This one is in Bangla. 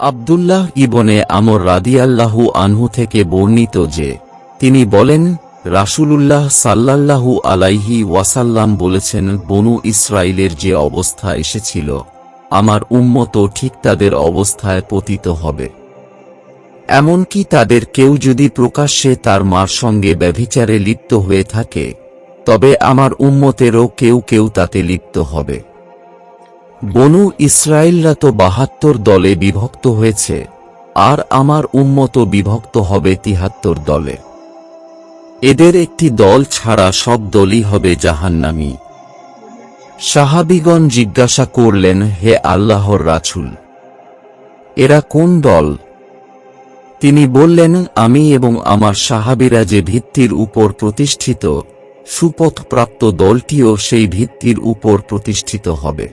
আবদুল্লাহ ইবনে আমর রাদিয়াল্লাহু আনহু থেকে বর্ণিত যে, তিনি বলেন, রাসূলুল্লাহ সাল্লাল্লাহু আলাইহি ওয়াসাল্লাম বলেছেন, বনু ইসরাইলের যে অবস্থা এসেছিল, আমার উম্মত ঠিক তাদের অবস্থায় পতিত হবে। এমনকি তাদের কেউ যদি প্রকাশ্যে তার মার সঙ্গে ব্যভিচারে লিপ্ত হয়ে থাকে, তবে আমার উম্মতেরও কেউ কেউ তাতে লিপ্ত হবে। বনু ইসরায়েলরা তো বাহাত্তর দলে বিভক্ত হয়েছে, আর আমার উম্মত বিভক্ত হবে তিহাত্তর দলে। এদের একটি দল ছাড়া সব দলই হবে জাহান্নামী। সাহাবিগণ জিজ্ঞাসা করলেন, হে আল্লাহর রাছুল এরা কোন দল? তিনি বললেন, আমি এবং আমার সাহাবিরা যে ভিত্তির উপর প্রতিষ্ঠিত, সুপথপ্রাপ্ত দলটিও সেই ভিত্তির উপর প্রতিষ্ঠিত হবে।